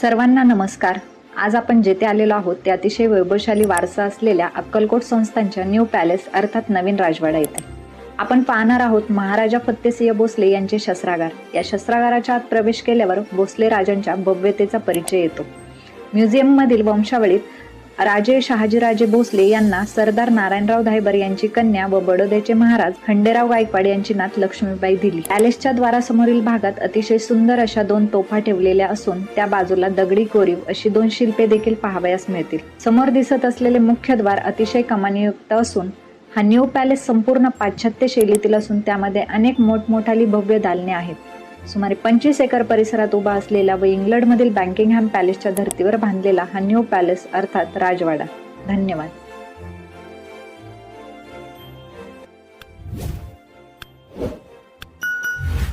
सर्वांना नमस्कार. आज आपण जेथे आलेलो आहोत ते अतिशय वैभवशाली वारसा असलेल्या अक्कलकोट संस्थांच्या न्यू पॅलेस अर्थात नवीन राजवाडा येथे आपण पाहणार आहोत महाराजा फत्तेसिंह भोसले यांचे शस्त्रागार. या शस्त्रागाराच्या आत प्रवेश केल्यावर भोसले राजांच्या भव्यतेचा परिचय येतो. म्युझियममधील वंशावळीत राजे शहाजीराजे भोसले यांना सरदार नारायणराव धायबर यांची कन्या व बडोद्याचे महाराज खंडेराव गायकवाड यांची नात लक्ष्मीबाई दिली. पॅलेसच्या द्वारासमोरील भागात अतिशय सुंदर अशा दोन तोफा ठेवलेल्या असून त्या बाजूला दगडी कोरीव अशी दोन शिल्पे देखील पाहावयास मिळतील. समोर दिसत असलेले मुख्य द्वार अतिशय कमानीयुक्त असून हा न्यू पॅलेस संपूर्ण पाश्चात्य शैलीतील असून त्यामध्ये अनेक मोठमोठाली भव्य दालने आहेत. सुमारे पंचवीस एकर परिसरात उभा असलेला व इंग्लंडमधील बँकिंगहॅम पॅलेसच्या धर्तीवर बांधलेला हा न्यू पॅलेस अर्थात राजवाडा. धन्यवाद.